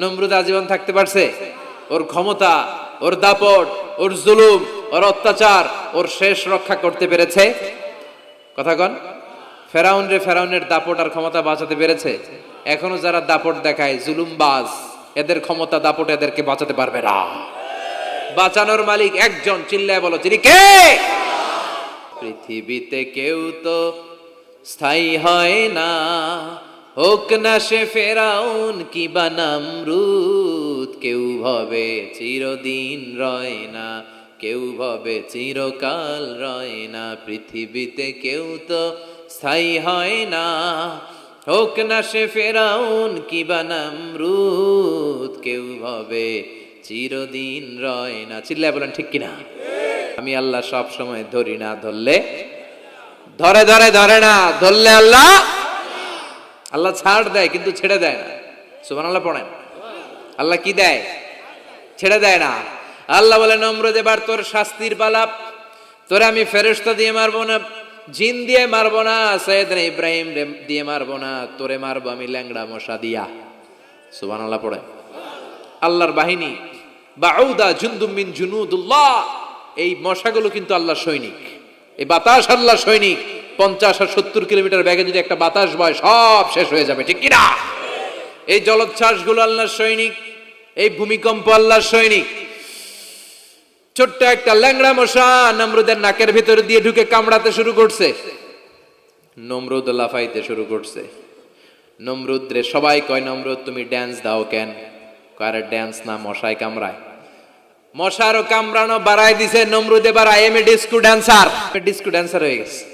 নমরুদ আজীবন থাকতে পারছে। ওর ক্ষমতা, ওর দাপট, ওর জুলুম, ওর অত্যাচার, ওর শেষ রক্ষা করতে পেরেছে। কথা কন, ফেরাউন রে ফেরাউনের দাপট আর ক্ষমতা বাঁচাতে পেরেছে। এখনও যারা দাপট দেখায়, জুলুমবাজ, এদের ক্ষমতা, দাপট এদেরকে বাঁচাতে পারবে না। বাঁচানোর মালিক একজন, চিল্লায় বলো তিনি কে? পৃথিবীতে কেউ তো স্থায়ী হয় না। হোক না সে ফেরাউন কি বানামরুদ কেউ ভাবে চিরদিন রয় না, কেউ ভাবে চিরকাল রয় না, পৃথিবীতে কেউ তো স্থায়ী হয় না। হোক না সে ফেরাউন কি বানামরুদ কেউ ভাবে চিরদিন রয় না। চিল্লায় বলেন, ঠিক কিনা? আমি আল্লাহ সব সময় ধরি না, ধরলে? ধরে ধরে ধরে না, ধরলে আল্লাহ আল্লাহ ছাড় দেয়, কিন্তু ছেড়ে দেয় না। সুবান আল্লাহ পড়েন। আল্লাহ কি দেয়? ছেড়ে দেয় না। আল্লাহ বলে নম্রদ এবার তোর শাস্তির পালাপ তোরে আমি ফেরেস্তা দিয়ে মারবো না, জিন দিয়ে মারবো না সৈয়দ ইব্রাহিম দিয়ে মারবো না, তোরে মারবো আমি ল্যাংড়া মশা দিয়া। সুবান আল্লাহ পড়ে আল্লাহর বাহিনী, বাউদা জুন্দুমিন জুনুদুল্লাহ। এই মশাগুলো কিন্তু আল্লাহ সৈনিক। এই বাতাস আল্লাহ সৈনিক। পঞ্চাশ আর সত্তর কিলোমিটার ব্যাগে যদি একটা বাতাস বয়, সব শেষ হয়ে যাবে, ঠিক কিনা? এই জলোচ্ছ্বাসগুলো আল্লাহর সৈনিক, এই ভূমিকম্প আল্লাহর সৈনিক। ছোট্ট একটা ল্যাংড়া মশা নমরুদের নাকের ভিতরে দিয়ে ঢুকে কামড়াতে শুরু করছে। নমরুদ লাফাইতে শুরু করছে। নমরুদ রে সবাই কয়, নমরুদ, তুমি ড্যান্স দাও কেন? কারে ড্যান্স না, মশাই কামড়ায়। মশারও কামড়ানো বাড়াই দিছে, নমরুদ I am a disco dancer disco dancer হয়ে গেছে।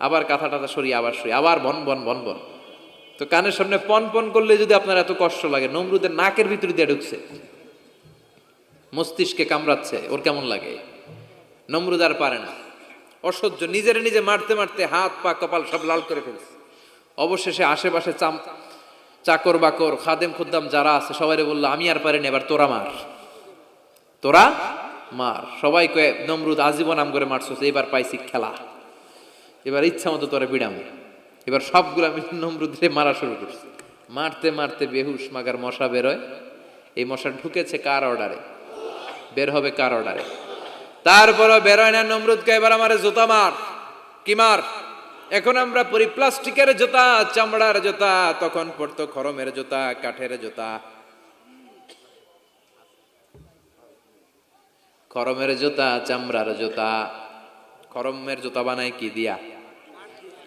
আবার কাঁথা টাথা সরিয়ে আবার শুয়ে আবার বন বন বন বন। তো কানের সামনে পন পন করলে যদি আপনার এত কষ্ট লাগে, নমরুদের নাকের ভিতর দিয়ে ঢুকছে। মস্তিষ্কে কামড়াচ্ছে, ওর কেমন লাগে? নমরুদ আর পারে না। অসহ্য, নিজের নিজে মারতে মারতে হাত, পা, কপাল সব লাল করে ফেলছে। অবশেষে আশেপাশে চাম, চাকর বাকর, খাদেম খুদ্দাম যারা আছে সবাই বলল, আমি আর পারিনি এবার তোরা মার। তোরা মার। সবাই কয়ে নমরুদ আজীবন নাম করে মারছো এবার পাইছি খেলা। এবার ইচ্ছা মতো তোরা বিড়াম। এবার সবগুলো আমি নমরুদে মারা শুরু করছি। মারতে মারতে বেহুশ মাগার মশা বেরোয়। এই মশা ঢুকেছে কার অর্ডারে? বের হবে কার অর্ডারে? তারপরও বেরোয় না নমরুদকে, এবার আমার জুতা মার। কি মার? এখন আমরা পরি প্লাস্টিকের জুতা, চামড়ার জুতা, তখন পড়তো খরমের জুতা, কাঠের জুতা। খরমের জুতা, চামড়ার জুতা। খরমের জুতা বানায় কি দিয়া?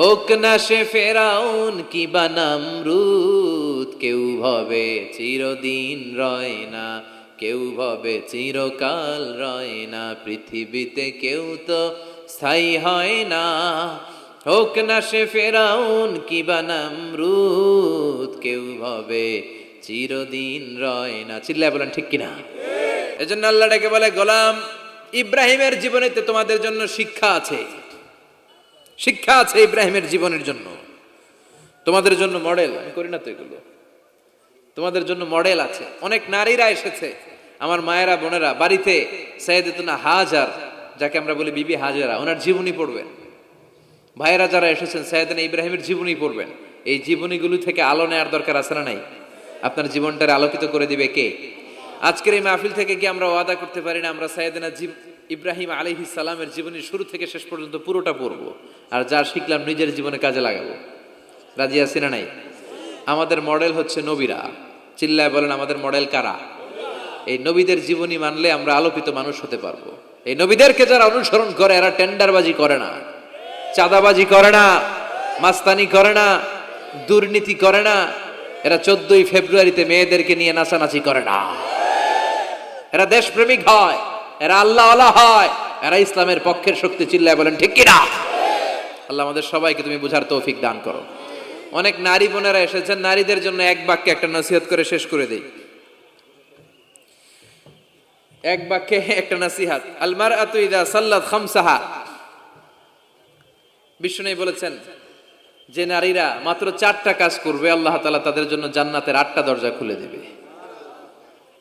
হোক না সে ফেরাউন কি বানামরুদ কেউ ভাবে চিরদিন রয় না, কেউ ভাবে চিরকাল রয় না, পৃথিবীতে কেউ তো স্থায়ী হয় না। হোক না সে ফেরাউন কি বানামরুদ কেউ ভাবে চিরদিন রয় না। চিল্লায় বলেন ঠিক কিনা? এজন্য আল্লাহ ডেকে বলে, গোলাম, ইব্রাহিমের জীবনেতে তোমাদের জন্য শিক্ষা আছে। শিক্ষা আছে ইব্রাহিমের জীবনের জন্য। তোমাদের জন্য মডেল আমি করি না তো এগুলো। তোমাদের জন্য মডেল আছে। অনেক নারীরা এসেছে, আমার মায়েরা, বোনেরা, বাড়িতে সৈয়দতুনা হাজার, যাকে আমরা বলি বিবি হাজারা, ওনার জীবনী পড়বেন। ভাইয়েরা যারা এসেছেন সৈয়দনা ইব্রাহিমের জীবনী পড়বেন। এই জীবনীগুলো থেকে আলো নেওয়ার দরকার আছে না নাই? আপনার জীবনটারে আলোকিত করে দিবে কে? আজকের এই মাহফিল থেকে কি আমরা ওয়াদা করতে পারি না? আমরা সাইয়েদনা ইব্রাহিম আলহি সালামের জীবনের শুরু থেকে শেষ পর্যন্ত পুরোটা পড়ব, আর যা শিখলাম নিজের জীবনে কাজে লাগাবো। রাজি আছি না নাই? আমাদের মডেল হচ্ছে নবীরা। চিল্লায় বলেন, আমাদের মডেল কারা? এই নবীদের জীবনী মানলে আমরা আলোকিত মানুষ হতে পারব। এই নবীদেরকে যারা অনুসরণ করে, এরা টেন্ডারবাজি করে না, চাঁদাবাজি করে না, মাস্তানি করে না, দুর্নীতি করে না। এরা চোদ্দই ফেব্রুয়ারিতে মেয়েদেরকে নিয়ে নাচানাচি করে না। এরা দেশপ্রেমিক হয়। এরা আল্লাহ আল্লাহ হয়। এরা ইসলামের পক্ষের শক্তি চিল্লায় বলেন, ঠিক কিনা? আল্লাহ আমাদের সবাইকে তুমি বুঝার তৌফিক দান করো। অনেক নারী বোনেরা এসেছেন, নারীদের জন্য এক বাক্যে একটা নসিহত করে শেষ করে দেই। এক বাক্যে একটা নসিহাত আলমার আতুইদা সাল্লাত খামসাহা। বিষ্ণু বলেছেন, যে নারীরা মাত্র চারটা কাজ করবে, আল্লাহ তালা তাদের জন্য জান্নাতের আটটা দরজা খুলে দেবে।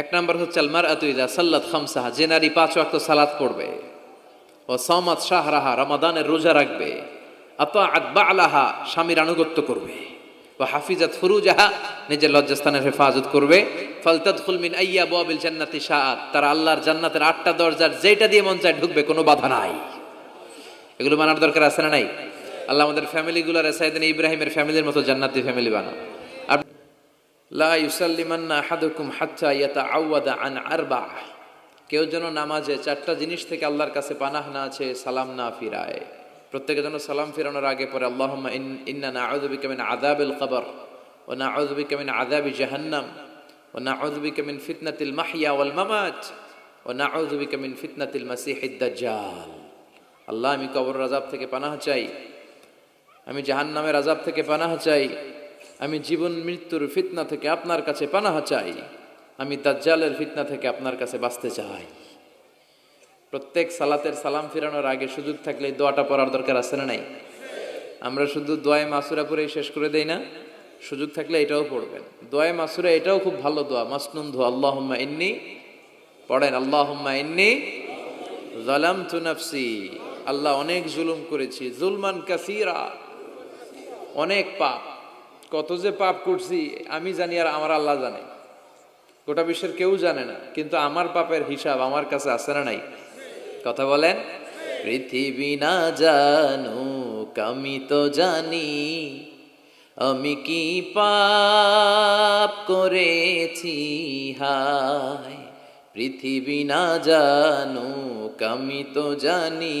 এক নম্বর হচ্ছে আলমার আতুইদা সাল্লাত খামসাহা, যে নারী পাঁচ ওয়াক্ত সালাত পড়বে। ও সমাদ শাহরাহা, রমাদানের রোজা রাখবে। আতা আকবা আলাহা স্বামীর আনুগত্য করবে। ও হাফিজাত ফুরুজাহা, নিজের লজ্জাস্থানের হেফাজত করবে। ফালতাদ খুলমিন আইয়া বাবিল জান্নাতি শাআত তারা আল্লাহর জান্নাতের আটটা দরজার যেটা দিয়ে মন চায় ঢুকবে, কোনো বাধা নাই। এগুলো মানার দরকার আছে না নাই? আল্লাহ আমাদের ফ্যামিলিগুলোর সাইদিন ইব্রাহিমের ফ্যামিলির মতো জান্নাতি ফ্যামিলি বানাও লা ইউসাল্লিমান্না আহাদুকুম হাত্তা ইয়াতাআওয়াদা আন আরবাহ কেউ যেন নামাজে চারটা জিনিস থেকে আল্লাহর কাছে পানাহ না আছে সালাম না ফিরায়। প্রত্যেকে যেন সালাম ফিরানোর আগে পরে আল্লাহুম্মা ইন- ইন্না নাউযু বিকা মিন আযাবিল কবর, ওয়া নাউযু বিকা মিন আযাবি জাহান্নাম, ওয়া নাউযু বিকা মিন ফিতনাতিল মাহইয়া ওয়াল মামাত, ওয়া নাউযু বিকা মিন ফিতনাতিল মাসিহিদ দাজ্জাল। আল্লাহ, আমি কবর আযাব থেকে পানাহ চাই, আমি জাহান্নামের আযাব থেকে পানাহ চাই আমি জীবন মৃত্যুর ফিতনা থেকে আপনার কাছে পানাহা চাই। আমি দাজ্জালের ফিতনা থেকে আপনার কাছে বাঁচতে চাই। প্রত্যেক সালাতের সালাম ফিরানোর আগে সুযোগ থাকলে দোয়াটা পড়ার দরকার আছে না নাই? আমরা শুধু দোয়ায় মাসুরা পরেই শেষ করে দেই না? সুযোগ থাকলে এটাও পড়বেন। দোয়ায় মাসুরা এটাও খুব ভালো দোয়া। মাসনুন ধোয়া আল্লাহুম্মা ইন্নি, পড়েন, আল্লাহুম্মা ইন্নি জালাম তু নাফসি। আল্লাহ অনেক জুলুম করেছি, জুলমান কাসিরা, অনেক পাপ। কত যে পাপ করছি, আমি জানি আর আমার আল্লাহ জানে। গোটা বিশ্বের কেউ জানে না, কিন্তু আমার পাপের হিসাব আমার কাছে আছে না নাই? কথা বলেন? পৃথিবী না জানুক, আমি তো জানি, আমি কি পাপ করেছি? হায়, পৃথিবী না জানুক, আমি তো জানি।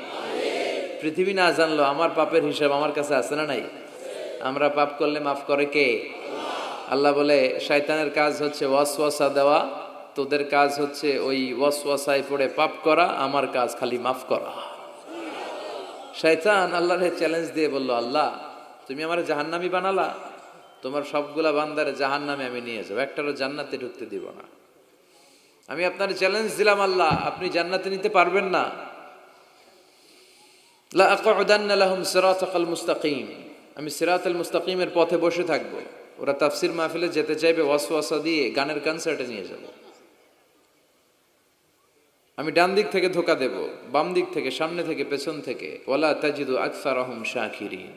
পৃথিবী না জানলো আমার পাপের হিসাব আমার কাছে আছে না নাই? আমরা পাপ করলে মাফ করে কে? আল্লাহ বলে, শয়তানের কাজ হচ্ছে ওয়াসওয়াসা দেওয়া, তোদের কাজ হচ্ছে ওই ওয়াসওয়াসায় পড়ে পাপ করা, আমার কাজ খালি মাফ করা। শয়তান আল্লাহরে চ্যালেঞ্জ দিয়ে বলল, আল্লাহ, তুমি আমার জাহান্নামি বানালা, তোমার সবগুলা বান্দারে জাহান্নামে আমি নিয়ে যাব, একটারও জান্নাতে ঢুকতে দিব না। আমি আপনার চ্যালেঞ্জ দিলাম, আল্লাহ, আপনি জান্নাতে নিতে পারবেন না। আমি সিরাতাল মুস্তাকিমের পথে বসে থাকব। ওরা তাফসির মাহফিলে যেতে চাইবে, ওয়াসওয়াসা দিয়ে গানের কনসার্টে নিয়ে যাব। আমি ডান দিক থেকে ধোকা দেব, বাম দিক থেকে, সামনে থেকে, পেছন থেকে। ওলা তাজিদু আকসার রহম শাকিরিন।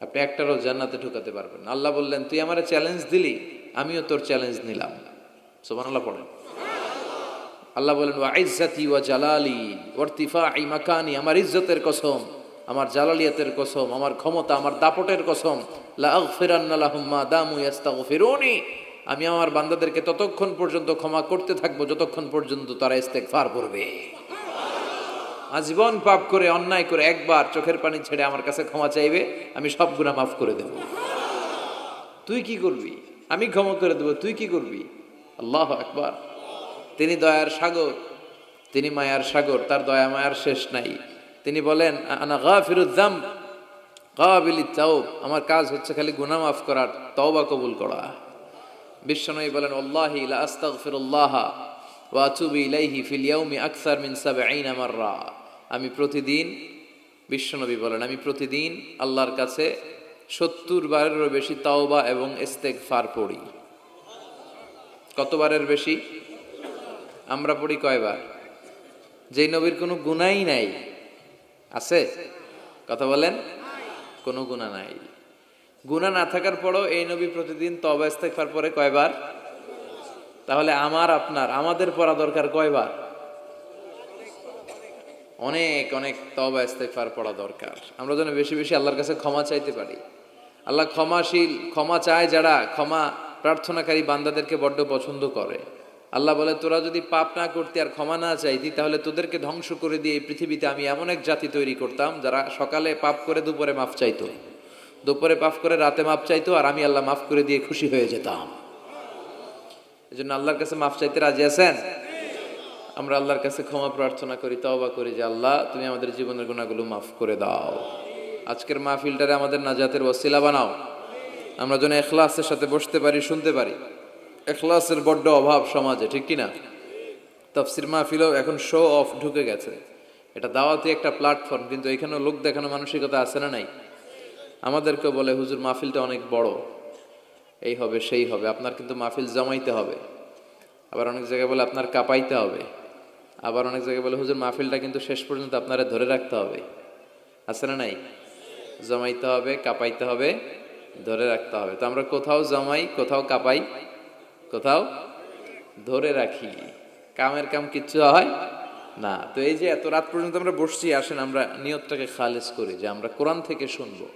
আপনি একটারও জান্নাতে ঢুকাতে পারবেন। আল্লাহ বললেন, তুই আমার চ্যালেঞ্জ দিলি, আমিও তোর চ্যালেঞ্জ নিলাম। সোমান আল্লাহ পড়েন। আল্লাহ বলেন, ওয়া ইজ্জাতি ওয়া জালালি মাকানি, আমার ইজ্জতের কসম, আমার জালালিয়াতের কসম, আমার ক্ষমতা, আমার দাপটের কসম, লা আগফিরান্না লাহুম মা দামু ইয়াস্তাগফিরুনি, আমি আমার বান্দাদেরকে ততক্ষণ পর্যন্ত ক্ষমা করতে থাকব, যতক্ষণ পর্যন্ত তারা ইস্তেগফার করবে। আজীবন পাপ করে, অন্যায় করে একবার চোখের পানি ছেড়ে আমার কাছে ক্ষমা চাইবে, আমি সব গুনাহ মাফ করে দেব। তুই কি করবি? আমি ক্ষমা করে দেব, তুই কি করবি? আল্লাহ আকবার। তিনি দয়ার সাগর, তিনি মায়ার সাগর, তার দয়া মায়ার শেষ নাই। তিনি বলেন, আনা গাফিরুদ্দাম কাবিলি তাওব, আমার কাজ হচ্ছে খালি গুনাহ মাফ করার, তওবা কবুল করা। বিশ্বনবী বলেন, আল্লাহি লা আস্তাগফিরুল্লাহ ওয়া আতুবু ইলাইহি ফিল ইয়াউমি আকসার মিন 70 মাররা। আমি প্রতিদিন, বিশ্বনবী বলেন, আমি প্রতিদিন আল্লাহর কাছে সত্তর বারেরও বেশি তাওবা এবং ইস্তেগফার পড়ি। কতবারের বেশি? আমরা পড়ি কয়বার? যেই নবীর কোনো গুণাই নাই। আছে? কথা বলেন? কোনো গুণা নাই। গুণা না থাকার পরও এই নবী প্রতিদিন তবা ইস্তেগফার পরে কয়বার? তাহলে আমার, আপনার, আমাদের পড়া দরকার কয়বার? অনেক অনেক তবা ইস্তেগফার পড়া দরকার। আমরা যেন বেশি বেশি আল্লাহর কাছে ক্ষমা চাইতে পারি। আল্লাহ ক্ষমাশীল, ক্ষমা চায় যারা, ক্ষমা প্রার্থনাকারী বান্দাদেরকে বড্ড পছন্দ করে। আল্লাহ বলে, তোরা যদি পাপ না করতে আর ক্ষমা না চাইতি, তাহলে তোদেরকে ধ্বংস করে দিয়ে এই পৃথিবীতে আমি এমন এক জাতি তৈরি করতাম, যারা সকালে পাপ করে দুপুরে মাফ চাইতো। দুপুরে পাপ করে রাতে মাফ চাইতো, আর আমি আল্লাহ মাফ করে দিয়ে খুশি হয়ে যেতাম। এই জন্য আল্লাহর কাছে মাফ চাইতে রাজি আছেন? আমরা আল্লাহর কাছে ক্ষমা প্রার্থনা করি, তওবা করি যে, আল্লাহ, তুমি আমাদের জীবনের গুণাগুলো মাফ করে দাও। আজকের মাহফিলটারে আমাদের নাজাতের ওসিলা বানাও। আমরা যেন এখলাসের সাথে বসতে পারি, শুনতে পারি। এখলাসের বড্ড অভাব সমাজে, ঠিক কি না তফসির মাহফিলও এখন শো অফ ঢুকে গেছে। এটা দাওয়াতি একটা প্ল্যাটফর্ম কিন্তু এখানেও লোক দেখানো মানসিকতা আছে না নাই? আমাদেরকে বলে, হুজুর, মাহফিলটা অনেক বড়। এই হবে, সেই হবে। আপনার কিন্তু মাহফিল জমাইতে হবে। আবার অনেক জায়গায় বলে, আপনার কাঁপাইতে হবে। আবার অনেক জায়গায় বলে, হুজুর, মাহফিলটা কিন্তু শেষ পর্যন্ত আপনারা ধরে রাখতে হবে। আছে না নাই? জমাইতে হবে, কাঁপাইতে হবে, ধরে রাখতে হবে। তো আমরা কোথাও জমাই, কোথাও কাঁপাই কোথাও ধরে রাখি। কামের কাম কিচ্ছু হয় না। তো এই যে এত রাত পর্যন্ত আমরা বসছি, আসেন আমরা নিয়তটাকে খালেজ করি যে আমরা কোরআন থেকে শুনব।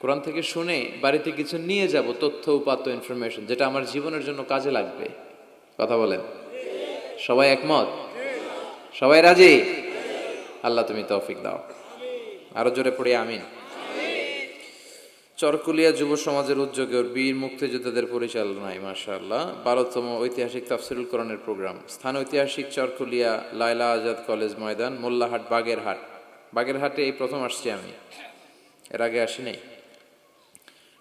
কোরআন থেকে শুনে বাড়িতে কিছু নিয়ে যাব, তথ্য, উপাত্ত ইনফরমেশন যেটা আমার জীবনের জন্য কাজে লাগবে। কথা বলেন? সবাই একমত? সবাই রাজি? আল্লাহ তুমি তৌফিক দাও। আরও জোরে পড়ি, আমিন। চরকুলিয়া যুব সমাজের উদ্যোগে বীর মুক্তিযোদ্ধাদের পরিচালনায়, মাশাআল্লাহ। বারোতম ঐতিহাসিক তাফসিরুল প্রোগ্রাম। স্থান ঐতিহাসিক চরকুলিয়া লায়লা আজাদ কলেজ ময়দান, মোল্লাহাট, বাগেরহাট। বাগেরহাটে এই প্রথম আসছি আমি। এর আগে আসি নাই।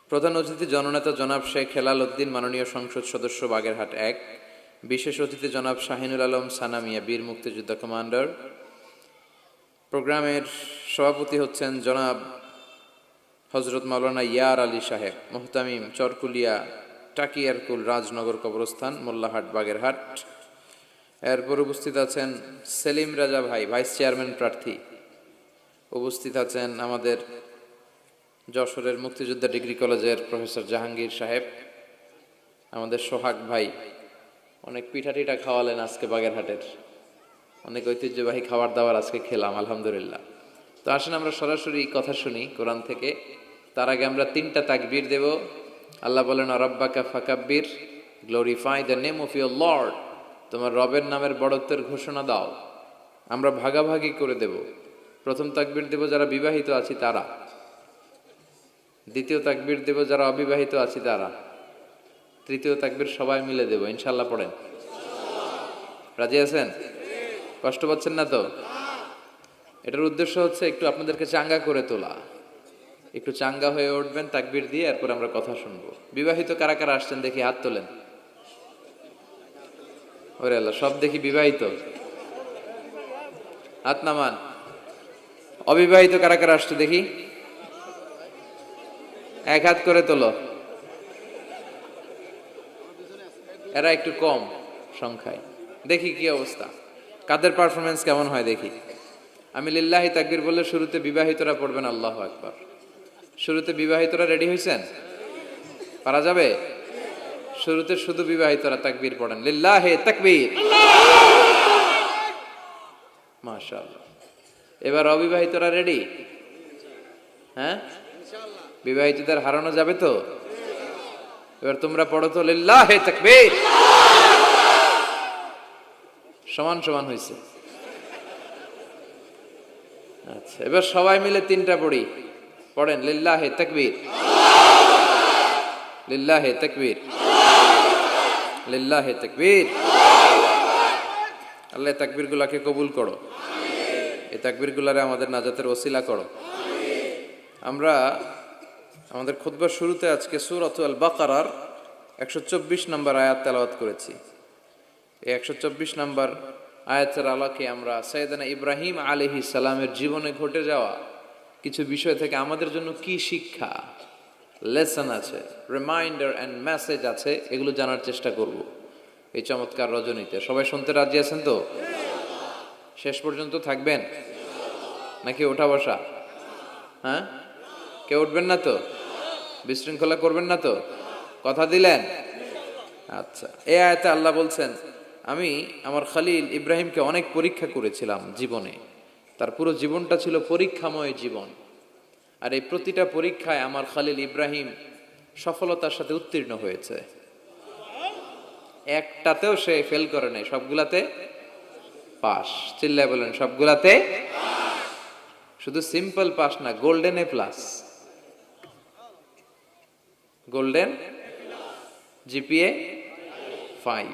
প্রধান অতিথি জননেতা জনাব শেখ হেলাল উদ্দিন, মাননীয় সংসদ সদস্য বাগেরহাট এক। বিশেষ অতিথি জনাব শাহিনুল আলম সানামিয়া বীর মুক্তিযোদ্ধা কমান্ডার। প্রোগ্রামের সভাপতি হচ্ছেন জনাব হজরত মাওলানা ইয়ার আলী সাহেব, মোহতামিম চরকুলিয়া টাকিয়ারকুল রাজনগর কবরস্থান, মোল্লাহাট, বাগেরহাট। এরপর উপস্থিত আছেন সেলিম রাজা ভাই, ভাইস চেয়ারম্যান প্রার্থী। উপস্থিত আছেন আমাদের যশোরের মুক্তিযোদ্ধা ডিগ্রি কলেজের প্রফেসর জাহাঙ্গীর সাহেব, আমাদের সোহাগ ভাই। অনেক পিঠা টিঠা খাওয়ালেন আজকে বাগেরহাটের। অনেক ঐতিহ্যবাহী খাবার দাবার আজকে খেলাম, আলহামদুলিল্লাহ। তো আসেন আমরা সরাসরি কথা শুনি কোরআন থেকে। তার আগে আমরা তিনটা তাকবীর দেব। আল্লাহ বলেন, রব্বাকা ফাকাব্বির glorify the name of your lord তোমার রবের নামের বড়ত্বের ঘোষণা দাও। আমরা ভাগাভাগি করে দেব। প্রথম তাকবীর দেব যারা বিবাহিত আছি তারা। দ্বিতীয় তাকবীর দেব যারা অবিবাহিত আছি তারা। তৃতীয় তাকবীর সবাই মিলে দেব। ইনশাল্লাহ পড়েন। রাজি আছেন? কষ্ট পাচ্ছেন না তো? এটার উদ্দেশ্য হচ্ছে একটু আপনাদেরকে চাঙ্গা করে তোলা। একটু চাঙ্গা হয়ে উঠবেন, তাকবির দিয়ে এরপর আমরা কথা শুনব। বিবাহিত কারা কারা আসছেন দেখি, হাত তোলেন। ওরে আল্লাহ, সব দেখি বিবাহিত। হাত নামান। অবিবাহিত কারা কারা আসছে দেখি। এক হাত করে তোলো। এরা একটু কম সংখ্যায়। দেখি কি অবস্থা। কাদের পারফরমেন্স কেমন হয় দেখি। আমি লিল্লাহি তাকবির বললে শুরুতে বিবাহিতরা পড়বেন, আল্লাহ আকবার। শুরুতে বিবাহিতরা রেডি হয়েছেন পারা যাবে? শুরুতে শুধু বিবাহিতরা তাকবীর পড়েন। লিল্লাহে তাকবীর। মাশাআল্লাহ। এবার অবিবাহিতরা রেডি? হ্যাঁ? বিবাহিতদের হারানো যাবে তো? এবার তোমরা পড়ো তো, লিল্লাহে তাকবীর। সমান সমান হয়েছে আচ্ছা এবার সবাই মিলে তিনটা পড়ি। পড়েন, লিল্লাহে তাকবীর। লিল্লাহে তাকবীর। লিল্লাহে তাকবীর। আল্লাহ তাকবীর গুলাকে কবুল করো। এই তাকবীর গুলারে আমাদের নাজাতের ওসিলা করো। আমরা আমাদের খুতবার শুরুতে আজকে সুরত আল বাকারার একশো চব্বিশ নম্বর আয়াত তেলাওয়াত করেছি। এই একশো চব্বিশ নম্বর আয়াতের আলোকে আমরা সৈয়দানা ইব্রাহিম আলহি সালামের জীবনে ঘটে যাওয়া কিছু বিষয় থেকে আমাদের জন্য কি শিক্ষা? লেসন আছে রিমাইন্ডার অ্যান্ড মেসেজ আছে, এগুলো জানার চেষ্টা করব। এই চমৎকার রজনীতে। সবাই শুনতে রাজি আছেন তো? শেষ পর্যন্ত থাকবেন? নাকি ওঠা বসা? হ্যাঁ? কেউ উঠবেন না তো? বিশৃঙ্খলা করবেন না তো? কথা দিলেন? আচ্ছা। এ আয়তে আল্লাহ বলছেন, আমি আমার খালিল ইব্রাহিমকে অনেক পরীক্ষা করেছিলাম জীবনে। তার পুরো জীবনটা ছিল পরীক্ষাময় জীবন। আর এই প্রতিটা পরীক্ষায় আমার খালিল ইব্রাহিম সফলতার সাথে উত্তীর্ণ হয়েছে। একটাতেও সে ফেল করে নাই, সবগুলাতে পাস। চিল্লায় বলেন, সবগুলাতে শুধু সিম্পল পাস না, golden A plus. Golden GPA five.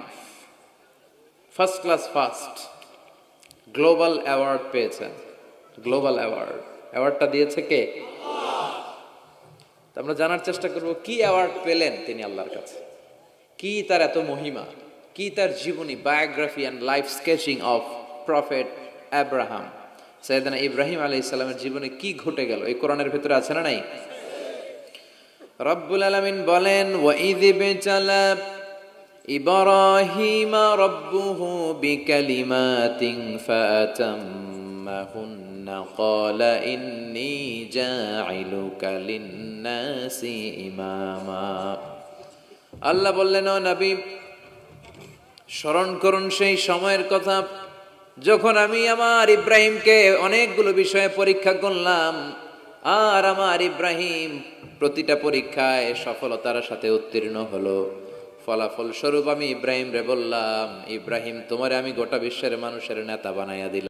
First class first. Global award পেয়েছেন গ্লোবাল অ্যাওয়ার্ড অ্যাওয়ার্ডটা দিয়েছে কে? আমরা জানার চেষ্টা করব, কি অ্যাওয়ার্ড পেলেন তিনি আল্লাহর কাছে? কি তার এত মহিমা? কি তার জীবনী biography and life sketching of prophet Abraham সৈয়দানা Ibrahim Ali ইসলামের জীবনে কি ঘটে গেল? এই কোরআনের ভেতরে আছে না নাই? রব্বুল আলামিন বলেন ওয়াইদ বেচালা ইব্রাহিম রব্বুহু বিকালিমাতিন ফাতাম্মাহুন্ন قال إني جاعلك للناس ইমামা আল্লাহ বললেন ও নবী স্মরণ করুন সেই সময়ের কথা যখন আমি আমার ইব্রাহিমকে অনেকগুলো বিষয়ে পরীক্ষা করলাম আর আমার ইব্রাহিম প্রতিটা পরীক্ষায় সফলতার সাথে উত্তীর্ণ হলো ফলাফল স্বরূপ আমি ইব্রাহিম রে বললাম, ইব্রাহিম, তোমারে আমি গোটা বিশ্বের মানুষের নেতা বানাইয়া দিলাম।